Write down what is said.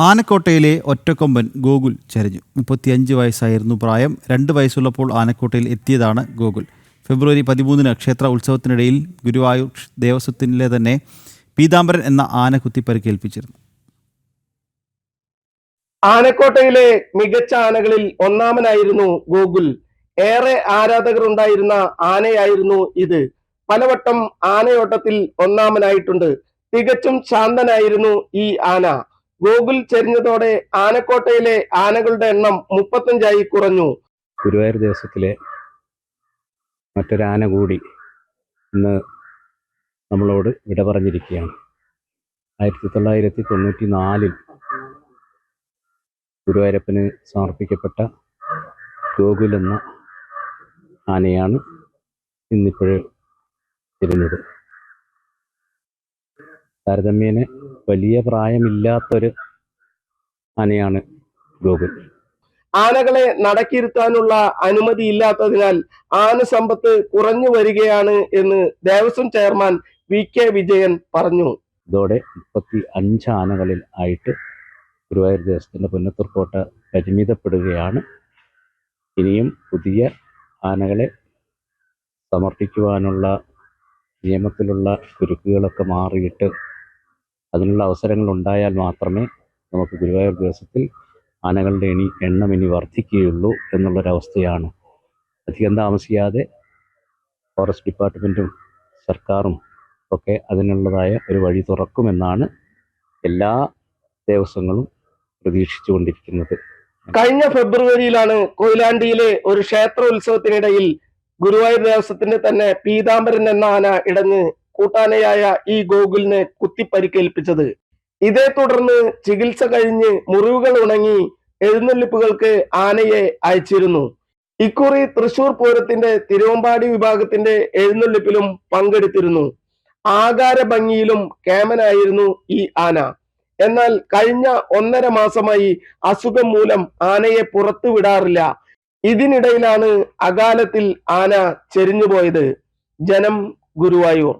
ആനക്കോട്ടയിലെ ഒറ്റക്കൊമ്പൻ ഗോകുൽ ചരിഞ്ഞു. മുപ്പത്തിയഞ്ച് വയസ്സായിരുന്നു പ്രായം. രണ്ട് വയസ്സുള്ളപ്പോൾ ആനക്കോട്ടയിൽ എത്തിയതാണ് ഗോകുൽ. ഫെബ്രുവരി പതിമൂന്നിന് ക്ഷേത്ര ഉത്സവത്തിനിടയിൽ ഗുരുവായൂർ ദേവസ്വത്തിലെ തന്നെ പീതാംബരൻ എന്ന ആന കുത്തി പരിക്കേൽപ്പിച്ചിരുന്നു. ആനക്കോട്ടയിലെ മികച്ച ആനകളിൽ ഒന്നാമനായിരുന്നു ഗോകുൽ. ഏറെ ആരാധകർ ഉണ്ടായിരുന്ന ആനയായിരുന്നു ഇത്. പലവട്ടം ആനയോട്ടത്തിൽ ഒന്നാമനായിട്ടുണ്ട്. തികച്ചും ശാന്തനായിരുന്നു ഈ ആന. ഗോകുൽ ചെരിഞ്ഞതോടെ ആനക്കോട്ടയിലെ ആനകളുടെ എണ്ണം മുപ്പത്തഞ്ചായി കുറഞ്ഞു. ഗുരുവായൂർ ദേശത്തിലെ മറ്റൊരാന കൂടി ഇന്ന് നമ്മളോട് വിട പറഞ്ഞിരിക്കുകയാണ്. ആയിരത്തി തൊള്ളായിരത്തി തൊണ്ണൂറ്റി നാലിൽ ഗുരുവായൂരപ്പന് സമർപ്പിക്കപ്പെട്ട ഗോകുൽ എന്ന ആനയാണ് ഇന്നിപ്പോഴും ഇരുന്നത് താരതമ്യേന വലിയ പ്രായമില്ലാത്തൊരു ആനയാണ് ഗോകുൽ. ആനകളെ നടക്കിരുത്താനുള്ള അനുമതി ഇല്ലാത്തതിനാൽ ആന സമ്പത്ത് കുറഞ്ഞു വരികയാണ് എന്ന് Devaswom chairman V K Vijayan പറഞ്ഞു. ഇതോടെ മുപ്പത്തി അഞ്ച് ആനകളിൽ ആയിട്ട് ഗുരുവായൂർ ദേവസ്ഥത്തിന്റെ പുന്നത്തൂർക്കോട്ട പരിമിതപ്പെടുകയാണ്. ഇനിയും പുതിയ ആനകളെ സമർപ്പിക്കുവാനുള്ള നിയമത്തിലുള്ള കുരുക്കുകളൊക്കെ മാറിയിട്ട് അതിനുള്ള അവസരങ്ങൾ ഉണ്ടായാൽ മാത്രമേ നമുക്ക് ഗുരുവായൂർ ദിവസത്തിൽ ആനകളുടെ എണി എണ്ണം ഇനി വർദ്ധിക്കുകയുള്ളൂ എന്നുള്ളൊരവസ്ഥയാണ്. അധികം താമസിയാതെ ഫോറസ്റ്റ് ഡിപ്പാർട്ട്മെന്റും സർക്കാരും ഒക്കെ അതിനുള്ളതായ ഒരു വഴി തുറക്കുമെന്നാണ് എല്ലാ ദേവസ്വങ്ങളും പ്രതീക്ഷിച്ചുകൊണ്ടിരിക്കുന്നത്. കഴിഞ്ഞ ഫെബ്രുവരിയിലാണ് കൊയിലാണ്ടിയിലെ ഒരു ക്ഷേത്ര ഉത്സവത്തിനിടയിൽ ഗുരുവായൂർ ദേവസ്വത്തിന്റെ തന്നെ പീതാംബരൻ എന്ന ആന ഇടഞ്ഞ് കൂട്ടാനയായ ഈ ഗോകുലിനെ കുത്തിപ്പരിക്കേൽപ്പിച്ചത്. ഇതേ തുടർന്ന് ചികിത്സ കഴിഞ്ഞ് മുറിവുകൾ ഉണങ്ങി എഴുന്നള്ളിപ്പുകൾക്ക് ആനയെ അയച്ചിരുന്നു. ഇക്കുറി തൃശൂർ പൂരത്തിന്റെ തിരുവമ്പാടി വിഭാഗത്തിന്റെ എഴുന്നള്ളിപ്പിലും പങ്കെടുത്തിരുന്നു. ആകാര ഭംഗിയിലും കേമനായിരുന്നു ഈ ആന. എന്നാൽ കഴിഞ്ഞ ഒന്നര മാസമായി അസുഖം മൂലം ആനയെ പുറത്തു വിടാറില്ല. ഇതിനിടയിലാണ് അകാലത്തിൽ ആന ചെരിഞ്ഞുപോയത്. ജനം ഗുരുവായൂർ.